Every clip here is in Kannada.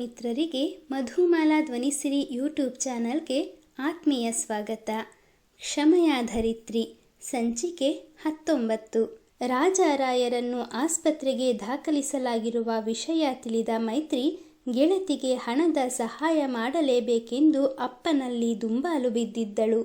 ಮಿತ್ರರಿಗೆ ಮಧುಮಾಲಾ ಧ್ವನಿಸಿರಿ ಯೂಟ್ಯೂಬ್ ಚಾನಲ್ಗೆ ಆತ್ಮೀಯ ಸ್ವಾಗತ. ಕ್ಷಮೆಯಾಧರಿತ್ರಿ. ಸಂಚಿಕೆ ಹತ್ತೊಂಬತ್ತು. ರಾಜಾರಾಯರನ್ನು ಆಸ್ಪತ್ರೆಗೆ ದಾಖಲಿಸಲಾಗಿರುವ ವಿಷಯ ತಿಳಿದ ಮೈತ್ರಿ, ಗೆಳತಿಗೆ ಹಣದ ಸಹಾಯ ಮಾಡಲೇಬೇಕೆಂದು ಅಪ್ಪನಲ್ಲಿ ದುಂಬಾಲು ಬಿದ್ದಿದ್ದಳು.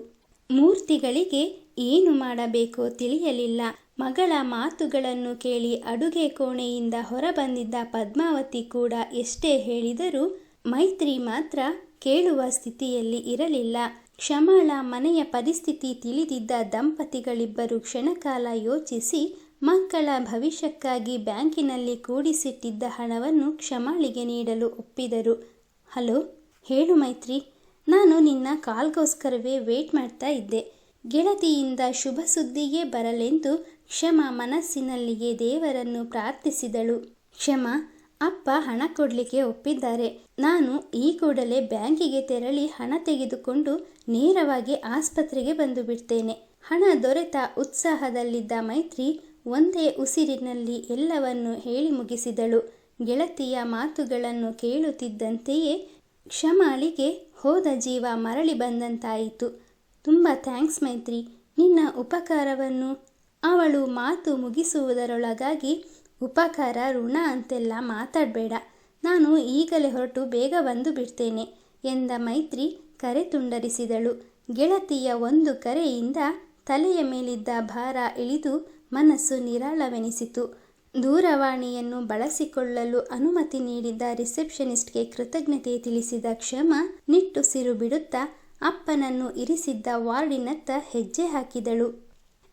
ಮೂರ್ತಿಗಳಿಗೆ ಏನು ಮಾಡಬೇಕೋ ತಿಳಿಯಲಿಲ್ಲ. ಮಗಳ ಮಾತುಗಳನ್ನು ಕೇಳಿ ಅಡುಗೆ ಕೋಣೆಯಿಂದ ಹೊರಬಂದಿದ್ದ ಪದ್ಮಾವತಿ ಕೂಡ ಎಷ್ಟೇ ಹೇಳಿದರೂ ಮೈತ್ರಿ ಮಾತ್ರ ಕೇಳುವ ಸ್ಥಿತಿಯಲ್ಲಿ ಇರಲಿಲ್ಲ. ಕ್ಷಮಾಳ ಮನೆಯ ಪರಿಸ್ಥಿತಿ ತಿಳಿದಿದ್ದ ದಂಪತಿಗಳಿಬ್ಬರು ಕ್ಷಣಕಾಲ ಯೋಚಿಸಿ ಮಕ್ಕಳ ಭವಿಷ್ಯಕ್ಕಾಗಿ ಬ್ಯಾಂಕಿನಲ್ಲಿ ಕೂಡಿಸಿಟ್ಟಿದ್ದ ಹಣವನ್ನು ಕ್ಷಮಾಳಿಗೆ ನೀಡಲು ಒಪ್ಪಿದರು. ಹಲೋ, ಹೇಳು ಮೈತ್ರಿ. ನಾನು ನಿನ್ನ ಕಾಲ್ಗೋಸ್ಕರವೇ ವೇಟ್ ಮಾಡ್ತಾ ಇದ್ದೆ. ಗೆಳತಿಯಿಂದ ಶುಭ ಸುದ್ದಿಗೆ ಬರಲೆಂದು ಕ್ಷಮ ಮನಸ್ಸಿನಲ್ಲಿಯೇ ದೇವರನ್ನು ಪ್ರಾರ್ಥಿಸಿದಳು. ಕ್ಷಮ, ಅಪ್ಪ ಹಣ ಕೊಡಲಿಕ್ಕೆ ಒಪ್ಪಿದ್ದಾರೆ. ನಾನು ಈ ಕೂಡಲೇ ಬ್ಯಾಂಕಿಗೆ ತೆರಳಿ ಹಣ ತೆಗೆದುಕೊಂಡು ನೇರವಾಗಿ ಆಸ್ಪತ್ರೆಗೆ ಬಂದು ಬಿಡ್ತೇನೆ. ಹಣ ದೊರೆತ ಉತ್ಸಾಹದಲ್ಲಿದ್ದ ಮೈತ್ರಿ ಒಂದೇ ಉಸಿರಿನಲ್ಲಿ ಎಲ್ಲವನ್ನು ಹೇಳಿ ಮುಗಿಸಿದಳು. ಗೆಳತಿಯ ಮಾತುಗಳನ್ನು ಕೇಳುತ್ತಿದ್ದಂತೆಯೇ ಕ್ಷಮಾಳಿಗೆ ಹೋದ ಜೀವ ಮರಳಿ ಬಂದಂತಾಯಿತು. ತುಂಬ ಥ್ಯಾಂಕ್ಸ್ ಮೈತ್ರಿ. ನಿನ್ನ ಉಪಕಾರವನ್ನು ಅವಳು ಮಾತು ಮುಗಿಸುವುದರೊಳಗಾಗಿ, ಉಪಕಾರ, ಋಣ ಅಂತೆಲ್ಲ ಮಾತಾಡಬೇಡ. ನಾನು ಈಗಲೇ ಹೊರಟು ಬೇಗ ಬಂದು ಬಿಡ್ತೇನೆ ಎಂದ ಮೈತ್ರಿ ಕರೆ ತುಂಡರಿಸಿದಳು. ಗೆಳತಿಯ ಒಂದು ಕರೆಯಿಂದ ತಲೆಯ ಮೇಲಿದ್ದ ಭಾರ ಇಳಿದು ಮನಸ್ಸು ನಿರಾಳವೆನಿಸಿತು. ದೂರವಾಣಿಯನ್ನು ಬಳಸಿಕೊಳ್ಳಲು ಅನುಮತಿ ನೀಡಿದ್ದ ರಿಸೆಪ್ಷನಿಸ್ಟ್ಗೆ ಕೃತಜ್ಞತೆ ತಿಳಿಸಿದ ಕ್ಷಮ ನಿಟ್ಟುಸಿರು ಬಿಡುತ್ತಾ ಅಪ್ಪನನ್ನು ಇರಿಸಿದ್ದ ವಾರ್ಡಿನತ್ತ ಹೆಜ್ಜೆ ಹಾಕಿದಳು.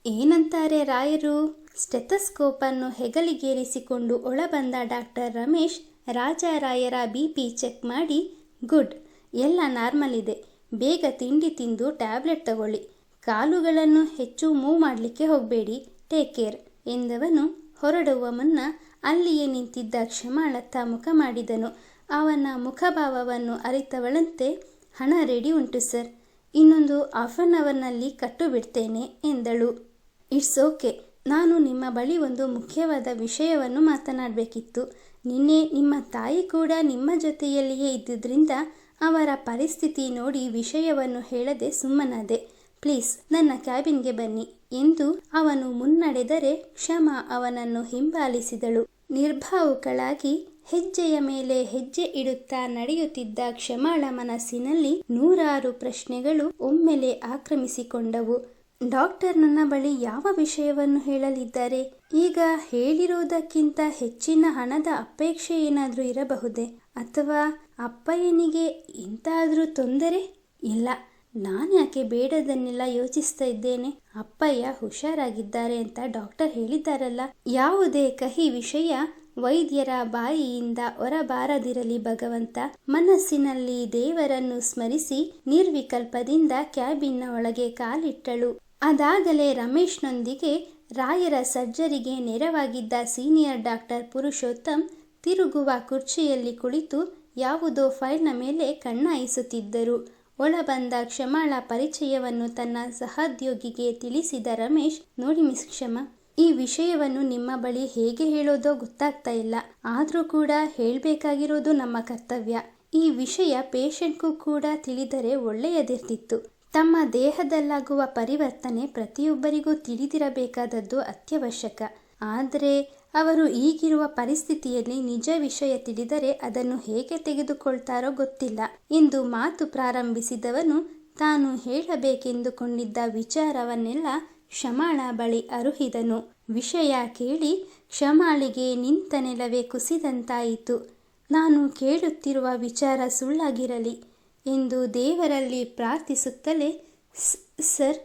ಏನಂತಾರೆ ರಾಯರು? ಸ್ಟೆಥಸ್ಕೋಪನ್ನು ಹೆಗಲಿಗೇರಿಸಿಕೊಂಡು ಒಳಬಂದ ಡಾಕ್ಟರ್ ರಮೇಶ್ ರಾಜಾರಾಯರ ಬಿ ಪಿ ಚೆಕ್ ಮಾಡಿ, ಗುಡ್, ಎಲ್ಲ ನಾರ್ಮಲ್ ಇದೆ. ಬೇಗ ತಿಂಡಿ ತಿಂದು ಟ್ಯಾಬ್ಲೆಟ್ ತಗೊಳ್ಳಿ. ಕಾಲುಗಳನ್ನು ಹೆಚ್ಚು ಮೂವ್ ಮಾಡಲಿಕ್ಕೆ ಹೋಗಬೇಡಿ. ಟೇಕ್ ಕೇರ್, ಎಂದವನು ಹೊರಡುವ ಮುನ್ನ ಅಲ್ಲಿಯೇ ನಿಂತಿದ್ದ ಕ್ಷಮಾಳತ್ತ ಮುಖ ಮಾಡಿದನು. ಅವನ ಮುಖಭಾವವನ್ನು ಅರಿತವಳಂತೆ, ಹಣ ರೆಡಿ ಉಂಟು ಸರ್ ಇನ್ನೊಂದು ಹಾಫ್ ಆನ್ ಅವರ್ನಲ್ಲಿ ಕಟ್ಟು ಬಿಡ್ತೇನೆ ಎಂದಳು. It's okay. ನಾನು ನಿಮ್ಮ ಬಳಿ ಒಂದು ಮುಖ್ಯವಾದ ವಿಷಯವನ್ನು ಮಾತನಾಡಬೇಕಿತ್ತು. ನಿನ್ನೆ ನಿಮ್ಮ ತಾಯಿ ಕೂಡ ನಿಮ್ಮ ಜೊತೆಯಲ್ಲಿಯೇ ಇದ್ದುದರಿಂದ ಅವರ ಪರಿಸ್ಥಿತಿ ನೋಡಿ ವಿಷಯವನ್ನು ಹೇಳದೆ ಸುಮ್ಮನಾದೆ. ಪ್ಲೀಸ್, ನನ್ನ ಕ್ಯಾಬಿನ್ಗೆ ಬನ್ನಿ ಎಂದು ಅವನು ಮುನ್ನಡೆದರೆ ಕ್ಷಮ ಅವನನ್ನು ಹಿಂಬಾಲಿಸಿದಳು. ನಿರ್ಭಾವುಕಳಾಗಿ ಹೆಜ್ಜೆಯ ಮೇಲೆ ಹೆಜ್ಜೆ ಇಡುತ್ತಾ ನಡೆಯುತ್ತಿದ್ದ ಕ್ಷಮಾಳ ಮನಸ್ಸಿನಲ್ಲಿ ನೂರಾರು ಪ್ರಶ್ನೆಗಳು ಒಮ್ಮೆಲೆ ಆಕ್ರಮಿಸಿಕೊಂಡವು. ಡಾಕ್ಟರ್ ನನ್ನ ಬಳಿ ಯಾವ ವಿಷಯವನ್ನು ಹೇಳಲಿದ್ದಾರೆ? ಈಗ ಹೇಳಿರುವುದಕ್ಕಿಂತ ಹೆಚ್ಚಿನ ಹಣದ ಅಪೇಕ್ಷೆ ಏನಾದರೂ ಇರಬಹುದೇ? ಅಥವಾ ಅಪ್ಪಯ್ಯನಿಗೆ ಎಂತಾದರೂ ತೊಂದರೆ? ಇಲ್ಲ, ನಾನು ಯಾಕೆ ಬೇಡದನ್ನೆಲ್ಲ ಯೋಚಿಸ್ತಾ ಇದ್ದೇನೆ? ಅಪ್ಪಯ್ಯ ಹುಷಾರಾಗಿದ್ದಾರೆ ಅಂತ ಡಾಕ್ಟರ್ ಹೇಳಿದ್ದಾರಲ್ಲ, ಯಾವುದೇ ಕಹಿ ವಿಷಯ ವೈದ್ಯರ ಬಾಯಿಯಿಂದ ಹೊರಬಾರದಿರಲಿ ಭಗವಂತ. ಮನಸ್ಸಿನಲ್ಲಿ ದೇವರನ್ನು ಸ್ಮರಿಸಿ ನಿರ್ವಿಕಲ್ಪದಿಂದ ಕ್ಯಾಬಿನ್ನ ಒಳಗೆ ಕಾಲಿಟ್ಟಳು. ಅದಾಗಲೇ ರಮೇಶ್ನೊಂದಿಗೆ ರಾಯರ ಸರ್ಜರಿಗೆ ನೆರವಾಗಿದ್ದ ಸೀನಿಯರ್ ಡಾಕ್ಟರ್ ಪುರುಷೋತ್ತಮ್ ತಿರುಗುವ ಕುರ್ಚಿಯಲ್ಲಿ ಕುಳಿತು ಯಾವುದೋ ಫೈಲ್ನ ಮೇಲೆ ಕಣ್ಣಾಯಿಸುತ್ತಿದ್ದರು. ಒಳಬಂದ ಕ್ಷಮಾಳ ಪರಿಚಯವನ್ನು ತನ್ನ ಸಹೋದ್ಯೋಗಿಗೆ ತಿಳಿಸಿದ ರಮೇಶ್, ನೋಡಿ ಮಿಸ್ ಕ್ಷಮ, ಈ ವಿಷಯವನ್ನು ನಿಮ್ಮ ಬಳಿ ಹೇಗೆ ಹೇಳೋದೋ ಗೊತ್ತಾಗ್ತಾ ಇಲ್ಲ. ಆದರೂ ಕೂಡ ಹೇಳಬೇಕಾಗಿರೋದು ನಮ್ಮ ಕರ್ತವ್ಯ. ಈ ವಿಷಯ ಪೇಷಂಟ್ಗೂ ಕೂಡ ತಿಳಿದರೆ ಒಳ್ಳೆಯದಿರ್ತಿತ್ತು. ತಮ್ಮ ದೇಹದಲ್ಲಾಗುವ ಪರಿವರ್ತನೆ ಪ್ರತಿಯೊಬ್ಬರಿಗೂ ತಿಳಿದಿರಬೇಕಾದದ್ದು ಅತ್ಯವಶ್ಯಕ. ಆದರೆ ಅವರು ಈಗಿರುವ ಪರಿಸ್ಥಿತಿಯಲ್ಲಿ ನಿಜ ವಿಷಯ ತಿಳಿದರೆ ಅದನ್ನು ಹೇಗೆ ತೆಗೆದುಕೊಳ್ತಾರೋ ಗೊತ್ತಿಲ್ಲ. ಎಂದು ಮಾತು ಪ್ರಾರಂಭಿಸಿದವನು ತಾನು ಹೇಳಬೇಕೆಂದುಕೊಂಡಿದ್ದ ವಿಚಾರವನ್ನೆಲ್ಲ ಕ್ಷಮಾಳ ಬಳಿ ಅರುಹಿದನು. ವಿಷಯ ಕೇಳಿ ಕ್ಷಮಾಳಿಗೆ, ನಿಂತ ನೆಲವೇ ಕುಸಿದಂತಾಯಿತು. ನಾನು ಕೇಳುತ್ತಿರುವ ವಿಚಾರ ಸುಳ್ಳಾಗಿರಲಿ. ಎಂದು ದೇವರಲ್ಲಿ ಪ್ರಾರ್ಥಿಸುತ್ತಲೇ ಸರ್,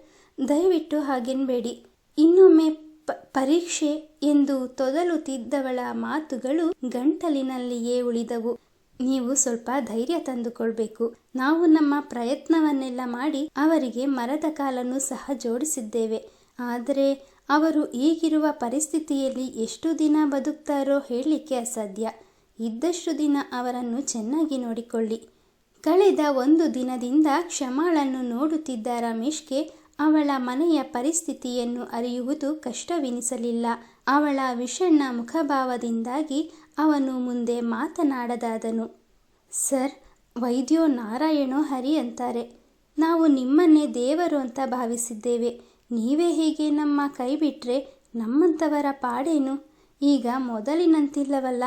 ದಯವಿಟ್ಟು ಹಾಗೆನ್ಬೇಡಿ. ಇನ್ನೊಮ್ಮೆ ಪರೀಕ್ಷೆ ಎಂದು ತೊದಲುತ್ತಿದ್ದವಳ ಮಾತುಗಳು ಗಂಟಲಿನಲ್ಲಿಯೇ ಉಳಿದವು. ನೀವು ಸ್ವಲ್ಪ ಧೈರ್ಯ ತಂದುಕೊಳ್ಬೇಕು. ನಾವು ನಮ್ಮ ಪ್ರಯತ್ನವನ್ನೆಲ್ಲ ಮಾಡಿ ಅವರಿಗೆ ಮರದ ಕಾಲನ್ನು ಸಹ ಜೋಡಿಸಿದ್ದೇವೆ. ಆದರೆ ಅವರು ಈಗಿರುವ ಪರಿಸ್ಥಿತಿಯಲ್ಲಿ ಎಷ್ಟು ದಿನ ಬದುಕ್ತಾರೋ ಹೇಳಲಿಕ್ಕೆ ಅಸಾಧ್ಯ. ಇದ್ದಷ್ಟು ದಿನ ಅವರನ್ನು ಚೆನ್ನಾಗಿ ನೋಡಿಕೊಳ್ಳಿ. ಕಳೆದ ಒಂದು ದಿನದಿಂದ ಕ್ಷಮಾಳನ್ನು ನೋಡುತ್ತಿದ್ದ ರಮೇಶ್ಗೆ ಅವಳ ಮನೆಯ ಪರಿಸ್ಥಿತಿಯನ್ನು ಅರಿಯುವುದು ಕಷ್ಟವೆನಿಸಲಿಲ್ಲ. ಅವಳ ವಿಷಣ್ಣ ಮುಖಭಾವದಿಂದಾಗಿ ಅವನು ಮುಂದೆ ಮಾತನಾಡದಾದನು. ಸರ್, ವೈದ್ಯೋ ನಾರಾಯಣೋ ಹರಿ ಅಂತಾರೆ. ನಾವು ನಿಮ್ಮನ್ನೇ ದೇವರು ಅಂತ ಭಾವಿಸಿದ್ದೇವೆ. ನೀವೇ ಹೀಗೆ ನಮ್ಮ ಕೈ ಬಿಟ್ಟರೆ ನಮ್ಮಂಥವರ ಪಾಡೇನು? ಈಗ ಮೊದಲಿನಂತಿಲ್ಲವಲ್ಲ.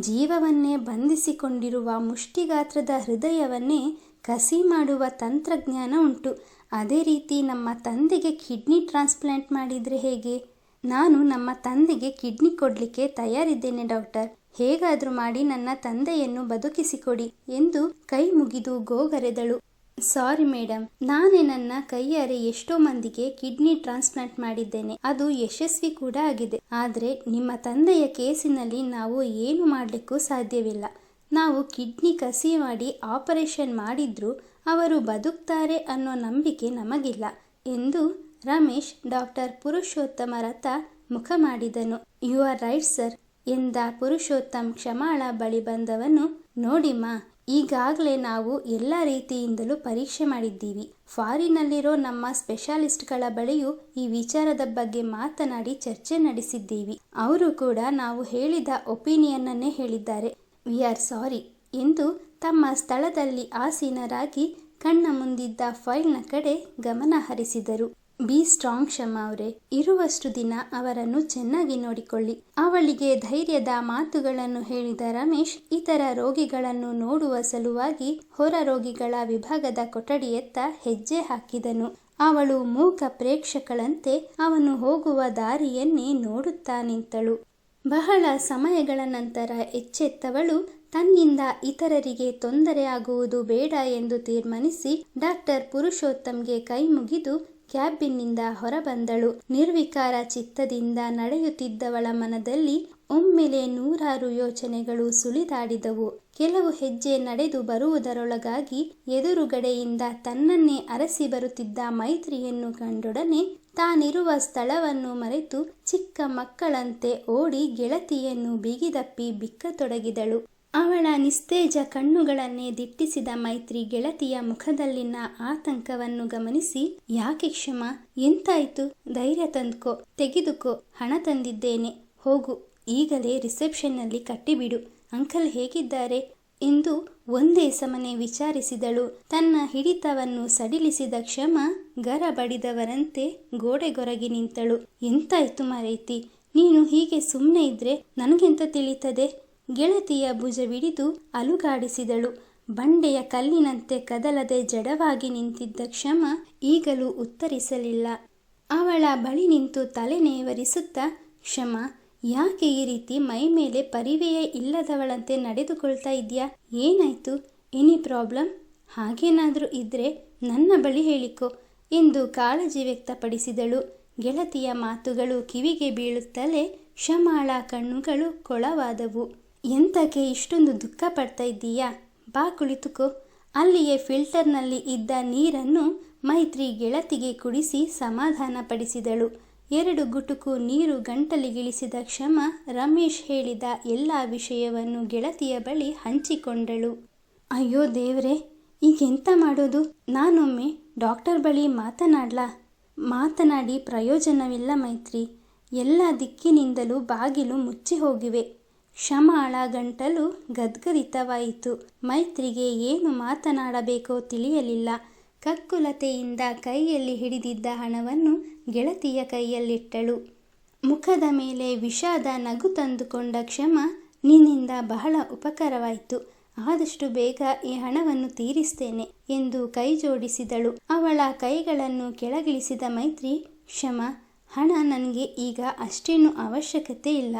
ಜೀವವನ್ನೇ ಬಂಧಿಸಿಕೊಂಡಿರುವ ಮುಷ್ಟಿಗಾತ್ರದ ಹೃದಯವನ್ನೇ ಕಸಿ ಮಾಡುವ ತಂತ್ರಜ್ಞಾನ ಉಂಟು. ಅದೇ ರೀತಿ ನಮ್ಮ ತಂದೆಗೆ ಕಿಡ್ನಿ ಟ್ರಾನ್ಸ್ಪ್ಲಾಂಟ್ ಮಾಡಿದರೆ ಹೇಗೆ? ನಾನು ನಮ್ಮ ತಂದೆಗೆ ಕಿಡ್ನಿ ಕೊಡಲಿಕ್ಕೆ ತಯಾರಿದ್ದೇನೆ, ಡಾಕ್ಟರ್. ಹೇಗಾದರೂ ಮಾಡಿ ನನ್ನ ತಂದೆಯನ್ನು ಬದುಕಿಸಿಕೊಡಿ ಎಂದು ಕೈ ಮುಗಿದು ಗೋಗರೆದಳು. ಸಾರಿ ಮೇಡಮ್ ನಾನೇ ನನ್ನ ಕೈಯಾರೆ ಎಷ್ಟೋ ಮಂದಿಗೆ ಕಿಡ್ನಿ ಟ್ರಾನ್ಸ್ಪ್ಲಾಂಟ್ ಮಾಡಿದ್ದೇನೆ. ಅದು ಯಶಸ್ವಿ ಕೂಡ ಆಗಿದೆ. ಆದರೆ ನಿಮ್ಮ ತಂದೆಯ ಕೇಸಿನಲ್ಲಿ ನಾವು ಏನು ಮಾಡಲಿಕ್ಕೂ ಸಾಧ್ಯವಿಲ್ಲ. ನಾವು ಕಿಡ್ನಿ ಕಸಿ ಮಾಡಿ ಆಪರೇಷನ್ ಮಾಡಿದ್ರೂ ಅವರು ಬದುಕ್ತಾರೆ ಅನ್ನೋ ನಂಬಿಕೆ ನಮಗಿಲ್ಲ ಎಂದು ರಮೇಶ್ ಡಾಕ್ಟರ್ ಪುರುಷೋತ್ತಮರತ್ತ ಮುಖ ಮಾಡಿದನು. ಯು ಆರ್ ರೈಟ್ ಸರ್ ಎಂದ ಪುರುಷೋತ್ತಮ್ ಕ್ಷಮಾಳ ಬಳಿ ಬಂದವನು, ನೋಡಿಮ್ಮ ಈಗಾಗಲೇ ನಾವು ಎಲ್ಲ ರೀತಿಯಿಂದಲೂ ಪರೀಕ್ಷೆ ಮಾಡಿದ್ದೀವಿ. ಫಾರಿನಲ್ಲಿರೋ ನಮ್ಮ ಸ್ಪೆಷಾಲಿಸ್ಟ್ಗಳ ಬಳಿಯೂ ಈ ವಿಚಾರದ ಬಗ್ಗೆ ಮಾತನಾಡಿ ಚರ್ಚೆ ನಡೆಸಿದ್ದೀವಿ. ಅವರು ಕೂಡ ನಾವು ಹೇಳಿದ ಒಪಿನಿಯನ್ನನ್ನೇ ಹೇಳಿದ್ದಾರೆ. ವಿ ಆರ್ ಸಾರಿ ಎಂದು ತಮ್ಮ ಸ್ಥಳದಲ್ಲಿ ಆಸೀನರಾಗಿ ಕಣ್ಣ ಮುಂದಿದ್ದ ಫೈಲ್ನ ಕಡೆ ಗಮನ ಹರಿಸಿದರು. ಬಿ ಸ್ಟ್ರಾಂಗ್ ಶಮ ಅವರೇ, ಇರುವಷ್ಟು ದಿನ ಅವರನ್ನು ಚೆನ್ನಾಗಿ ನೋಡಿಕೊಳ್ಳಿ. ಅವಳಿಗೆ ಧೈರ್ಯದ ಮಾತುಗಳನ್ನು ಹೇಳಿದ ರಮೇಶ್, ಇತರ ರೋಗಿಗಳನ್ನು ನೋಡುವ ಸಲುವಾಗಿ ಹೊರ ರೋಗಿಗಳ ವಿಭಾಗದ ಕೊಠಡಿಯತ್ತ ಹೆಜ್ಜೆ ಹಾಕಿದನು. ಅವಳು ಮೂಕ ಪ್ರೇಕ್ಷಕಳಂತೆ ಅವನು ಹೋಗುವ ದಾರಿಯನ್ನೇ ನೋಡುತ್ತಾ ನಿಂತಳು. ಬಹಳ ಸಮಯಗಳ ನಂತರ ಎಚ್ಚೆತ್ತವಳು, ತನ್ನಿಂದ ಇತರರಿಗೆ ತೊಂದರೆಯಾಗುವುದು ಬೇಡ ಎಂದು ತೀರ್ಮಾನಿಸಿ ಡಾಕ್ಟರ್ ಪುರುಷೋತ್ತಮ್ಗೆ ಕೈ ಮುಗಿದು ಕ್ಯಾಬಿನ್ನಿಂದ ಹೊರಬಂದಳು. ನಿರ್ವಿಕಾರ ಚಿತ್ತದಿಂದ ನಡೆಯುತ್ತಿದ್ದವಳ ಮನದಲ್ಲಿ ಒಮ್ಮೆಲೆ ನೂರಾರು ಯೋಚನೆಗಳು ಸುಳಿದಾಡಿದವು. ಕೆಲವು ಹೆಜ್ಜೆ ನಡೆದು ಬರುವುದರೊಳಗಾಗಿ ಎದುರುಗಡೆಯಿಂದ ತನ್ನನ್ನೇ ಅರಸಿ ಬರುತ್ತಿದ್ದ ಮೈತ್ರಿಯನ್ನು ಕಂಡೊಡನೆ ತಾನಿರುವ ಸ್ಥಳವನ್ನು ಮರೆತು ಚಿಕ್ಕ ಮಕ್ಕಳಂತೆ ಓಡಿ ಗೆಳತಿಯನ್ನು ಬಿಗಿದಪ್ಪಿ ಬಿಕ್ಕತೊಡಗಿದಳು. ಅವಳ ನಿಸ್ತೇಜ ಕಣ್ಣುಗಳನ್ನೇ ದಿಟ್ಟಿಸಿದ ಮೈತ್ರಿ ಗೆಳತಿಯ ಮುಖದಲ್ಲಿನ ಆತಂಕವನ್ನು ಗಮನಿಸಿ, ಯಾಕೆ ಕ್ಷಮ? ಎಂತಾಯ್ತು? ಧೈರ್ಯ ತಂದ್ಕೊ, ತೆಗೆದುಕೋ, ಹಣ ತಂದಿದ್ದೇನೆ. ಹೋಗು, ಈಗಲೇ ರಿಸೆಪ್ಷನ್ನಲ್ಲಿ ಕಟ್ಟಿಬಿಡು. ಅಂಕಲ್ ಹೇಗಿದ್ದಾರೆ? ಎಂದು ಒಂದೇ ಸಮನೆ ವಿಚಾರಿಸಿದಳು. ತನ್ನ ಹಿಡಿತವನ್ನು ಸಡಿಲಿಸಿದ ಕ್ಷಮ ಗರ ಬಡಿದವರಂತೆ ಗೋಡೆಗೊರಗಿ ನಿಂತಳು. ಎಂತಾಯ್ತು ಮರೈತಿ? ನೀನು ಹೀಗೆ ಸುಮ್ಮನೆ ಇದ್ರೆ ನನಗೆಂತ ತಿಳಿತದೆ? ಗೆಳತಿಯ ಭುಜವಿಡಿದು ಅಲುಗಾಡಿಸಿದಳು. ಬಂಡೆಯ ಕಲ್ಲಿನಂತೆ ಕದಲದೆ ಜಡವಾಗಿ ನಿಂತಿದ್ದ ಕ್ಷಮ ಈಗಲೂ ಉತ್ತರಿಸಲಿಲ್ಲ. ಅವಳ ಬಳಿ ನಿಂತು ತಲೆ ನೇವರಿಸುತ್ತಾ, ಕ್ಷಮ, ಯಾಕೆ ಈ ರೀತಿ ಮೈ ಮೇಲೆ ಪರಿವೆಯೇ ಇಲ್ಲದವಳಂತೆ ನಡೆದುಕೊಳ್ತಾ ಇದೆಯಾ? ಏನಾಯ್ತು? Any problem? ಹಾಗೇನಾದರೂ ಇದ್ರೆ ನನ್ನ ಬಳಿ ಹೇಳಿಕೊ ಎಂದು ಕಾಳಜಿ ವ್ಯಕ್ತಪಡಿಸಿದಳು. ಗೆಳತಿಯ ಮಾತುಗಳು ಕಿವಿಗೆ ಬೀಳುತ್ತಲೇ ಕ್ಷಮಾಳ ಕಣ್ಣುಗಳು ಕೊಳವಾದವು. ಎಂತಕ್ಕೆ ಇಷ್ಟೊಂದು ದುಃಖ ಪಡ್ತಾ ಇದ್ದೀಯಾ? ಬಾ ಕುಳಿತುಕೋ. ಅಲ್ಲಿಯೇ ಫಿಲ್ಟರ್ನಲ್ಲಿ ಇದ್ದ ನೀರನ್ನು ಮೈತ್ರಿ ಗೆಳತಿಗೆ ಕುಡಿಸಿ ಸಮಾಧಾನಪಡಿಸಿದಳು ಎರಡು ಗುಟುಕು ನೀರು ಗಂಟಲಿಗಿಳಿಸಿದ ಕ್ಷಮ ರಮೇಶ್ ಹೇಳಿದ ಎಲ್ಲ ವಿಷಯವನ್ನು ಗೆಳತಿಯ ಬಳಿ ಹಂಚಿಕೊಂಡಳು. ಅಯ್ಯೋ ದೇವ್ರೆ, ಈಗೆಂತ ಮಾಡೋದು? ನಾನೊಮ್ಮೆ ಡಾಕ್ಟರ್ ಬಳಿ ಮಾತನಾಡ್ಲಾ? ಮಾತನಾಡಿ ಪ್ರಯೋಜನವಿಲ್ಲ ಮೈತ್ರಿ. ಎಲ್ಲ ದಿಕ್ಕಿನಿಂದಲೂ ಬಾಗಿಲು ಮುಚ್ಚಿ ಹೋಗಿವೆ ಕ್ಷಮಾಳ ಗಂಟಲು ಗದ್ಗದಿತವಾಯಿತು ಮೈತ್ರಿಗೆ ಏನು ಮಾತನಾಡಬೇಕೋ ತಿಳಿಯಲಿಲ್ಲ. ಕಕ್ಕುಲತೆಯಿಂದ ಕೈಯಲ್ಲಿ ಹಿಡಿದಿದ್ದ ಹಣವನ್ನು ಗೆಳತಿಯ ಕೈಯಲ್ಲಿಟ್ಟಳು. ಮುಖದ ಮೇಲೆ ವಿಷಾದ ನಗು ತಂದುಕೊಂಡ ಕ್ಷಮ ನಿನ್ನಿಂದ ಬಹಳ ಉಪಕಾರವಾಯಿತು. ಆದಷ್ಟು ಬೇಗ ಈ ಹಣವನ್ನು ತೀರಿಸ್ತೇನೆ ಎಂದು ಕೈ ಜೋಡಿಸಿದಳು. ಅವಳ ಕೈಗಳನ್ನು ಕೆಳಗಿಳಿಸಿದ ಮೈತ್ರಿ, ಕ್ಷಮ, ಹಣ ನನಗೆ ಈಗ ಅಷ್ಟೇನು ಅವಶ್ಯಕತೆ ಇಲ್ಲ.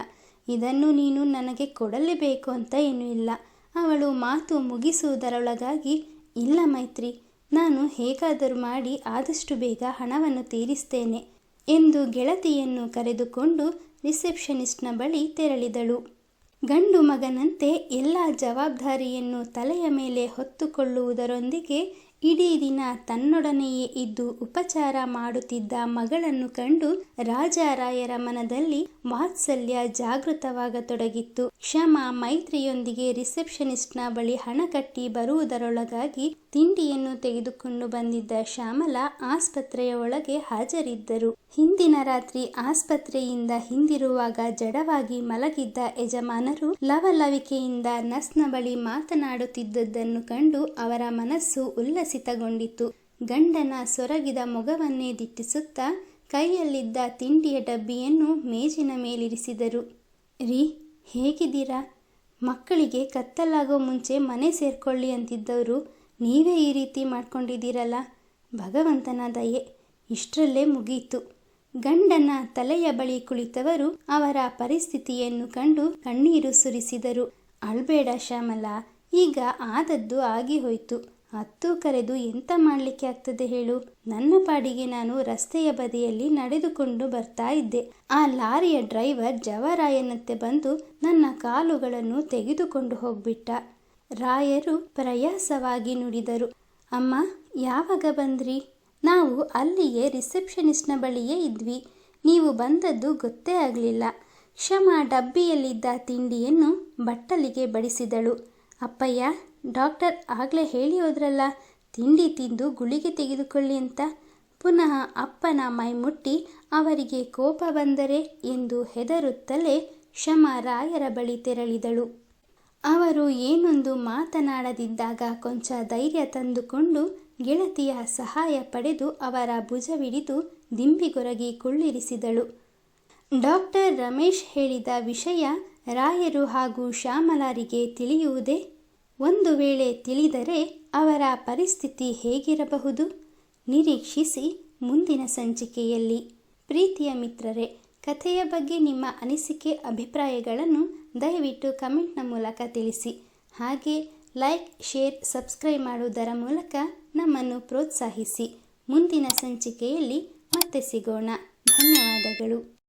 ಇದನ್ನು ನೀನು ನನಗೆ ಕೊಡಲೇಬೇಕು ಅಂತ ಏನೂ ಇಲ್ಲ. ಅವಳು ಮಾತು ಮುಗಿಸುವುದರೊಳಗಾಗಿ, ಇಲ್ಲ ಮೈತ್ರಿ, ನಾನು ಹೇಗಾದರೂ ಮಾಡಿ ಆದಷ್ಟು ಬೇಗ ಹಣವನ್ನು ತೀರಿಸ್ತೇನೆ ಎಂದು ಗೆಳತಿಯನ್ನು ಕರೆದುಕೊಂಡು ರಿಸೆಪ್ಷನಿಸ್ಟ್ನ ಬಳಿ ತೆರಳಿದಳು. ಗಂಡು ಮಗನಂತೆ ಎಲ್ಲ ಜವಾಬ್ದಾರಿಯನ್ನು ತಲೆಯ ಮೇಲೆ ಹೊತ್ತುಕೊಳ್ಳುವುದರೊಂದಿಗೆ ಇಡೀ ದಿನ ತನ್ನೊಡನೆಯೇ ಇದ್ದು ಉಪಚಾರ ಮಾಡುತ್ತಿದ್ದ ಮಗಳನ್ನು ಕಂಡು ರಾಜಾರಾಯರ ಮನದಲ್ಲಿ ವಾತ್ಸಲ್ಯ ಜಾಗೃತವಾಗತೊಡಗಿತ್ತು. ಕ್ಷಮ ಮೈತ್ರಿಯೊಂದಿಗೆ ರಿಸೆಪ್ಷನಿಸ್ಟ್ನ ಬಳಿ ಹಣ ಕಟ್ಟಿ ಬರುವುದರೊಳಗಾಗಿ ತಿಂಡಿಯನ್ನು ತೆಗೆದುಕೊಂಡು ಬಂದಿದ್ದ ಶ್ಯಾಮಲಾ ಆಸ್ಪತ್ರೆಯ ಒಳಗೆ ಹಾಜರಿದ್ದರು. ಹಿಂದಿನ ರಾತ್ರಿ ಆಸ್ಪತ್ರೆಯಿಂದ ಹಿಂದಿರುವಾಗ ಜಡವಾಗಿ ಮಲಗಿದ್ದ ಯಜಮಾನರು ಲವಲವಿಕೆಯಿಂದ ನಸ್ನ ಬಳಿ ಮಾತನಾಡುತ್ತಿದ್ದದ್ದನ್ನು ಕಂಡು ಅವರ ಮನಸ್ಸು ಉಲ್ಲಸಿತಗೊಂಡಿತು ಗಂಡನ ಸೊರಗಿದ ಮೊಗವನ್ನೇ ದಿಟ್ಟಿಸುತ್ತಾ ಕೈಯಲ್ಲಿದ್ದ ತಿಂಡಿಯ ಡಬ್ಬಿಯನ್ನು ಮೇಜಿನ ಮೇಲಿರಿಸಿದರು. ರೀ, ಹೇಗಿದ್ದೀರಾ? ಮಕ್ಕಳಿಗೆ ಕತ್ತಲಾಗೋ ಮುಂಚೆ ಮನೆ ಸೇರ್ಕೊಳ್ಳಿ ಅಂತಿದ್ದವರು ನೀವೇ ಈ ರೀತಿ ಮಾಡ್ಕೊಂಡಿದ್ದೀರಲ್ಲ? ಭಗವಂತನ ದಯೆ ಇಷ್ಟರಲ್ಲೇ ಮುಗೀತು. ಗಂಡನ ತಲೆಯ ಬಳಿ ಕುಳಿತವರು ಅವರ ಪರಿಸ್ಥಿತಿಯನ್ನು ಕಂಡು ಕಣ್ಣೀರು ಸುರಿಸಿದರು. ಅಳ್ಬೇಡ ಶ್ಯಾಮಲ, ಈಗ ಆದದ್ದು ಆಗಿ ಹೋಯ್ತು. ಹತ್ತು ಕರೆದು ಎಂತ ಮಾಡಲಿಕ್ಕೆ ಆಗ್ತದೆ ಹೇಳು? ನನ್ನ ಪಾಡಿಗೆ ನಾನು ರಸ್ತೆಯ ಬದಿಯಲ್ಲಿ ನಡೆದುಕೊಂಡು ಬರ್ತಾ ಇದ್ದೆ. ಆ ಲಾರಿಯ ಡ್ರೈವರ್ ಜವರಾಯನಂತೆ ಬಂದು ನನ್ನ ಕಾಲುಗಳನ್ನು ತೆಗೆದುಕೊಂಡು ಹೋಗ್ಬಿಟ್ಟ. ರಾಯರು ಪ್ರಯಾಸವಾಗಿ ನುಡಿದರು. ಅಮ್ಮ, ಯಾವಾಗ ಬಂದ್ರಿ? ನಾವು ಅಲ್ಲಿಗೆ ರಿಸೆಪ್ಷನಿಸ್ಟ್ನ ಬಳಿಯೇ ಇದ್ವಿ. ನೀವು ಬಂದದ್ದು ಗೊತ್ತೇ ಆಗಲಿಲ್ಲ. ಕ್ಷಮ ಡಬ್ಬಿಯಲ್ಲಿದ್ದ ತಿಂಡಿಯನ್ನು ಬಟ್ಟಲಿಗೆ ಬಡಿಸಿದಳು. ಅಪ್ಪಯ್ಯ ಡಾಕ್ಟರ್ ಆಗಲೇ ಹೇಳಿ ಹೋದ್ರಲ್ಲ ತಿಂಡಿ ತಿಂದು ಗುಳಿಗೆ ತೆಗೆದುಕೊಳ್ಳಿ ಅಂತ. ಪುನಃ ಅಪ್ಪನ ಮೈ ಮುಟ್ಟಿ ಅವರಿಗೆ ಕೋಪ ಬಂದರೆ ಎಂದು ಹೆದರುತ್ತಲೇ ಶಮ ರಾಯರ ಬಳಿ ತೆರಳಿದಳು. ಅವರು ಏನೊಂದು ಮಾತನಾಡದಿದ್ದಾಗ ಕೊಂಚ ಧೈರ್ಯ ತಂದುಕೊಂಡು ಗೆಳತಿಯ ಸಹಾಯ ಪಡೆದು ಅವರ ಭುಜವಿಡಿದು ದಿಂಬಿಗೊರಗಿ ಕುಳ್ಳಿರಿಸಿದಳು. ಡಾಕ್ಟರ್ ರಮೇಶ್ ಹೇಳಿದ ವಿಷಯ ರಾಯರು ಹಾಗೂ ಶ್ಯಾಮಲಾರಿಗೆ ತಿಳಿಯುವುದೇ ಒಂದು ವೇಳೆ ತಿಳಿದರೆ ಅವರ ಪರಿಸ್ಥಿತಿ ಹೇಗಿರಬಹುದು? ನಿರೀಕ್ಷಿಸಿ ಮುಂದಿನ ಸಂಚಿಕೆಯಲ್ಲಿ. ಪ್ರೀತಿಯ ಮಿತ್ರರೇ, ಕಥೆಯ ಬಗ್ಗೆ ನಿಮ್ಮ ಅನಿಸಿಕೆ, ಅಭಿಪ್ರಾಯಗಳನ್ನು ದಯವಿಟ್ಟು ಕಮೆಂಟ್ನ ಮೂಲಕ ತಿಳಿಸಿ. ಹಾಗೆ ಲೈಕ್, ಶೇರ್, ಸಬ್ಸ್ಕ್ರೈಬ್ ಮಾಡುವುದರ ಮೂಲಕ ನಮ್ಮನ್ನು ಪ್ರೋತ್ಸಾಹಿಸಿ. ಮುಂದಿನ ಸಂಚಿಕೆಯಲ್ಲಿ ಮತ್ತೆ ಸಿಗೋಣ. ಧನ್ಯವಾದಗಳು.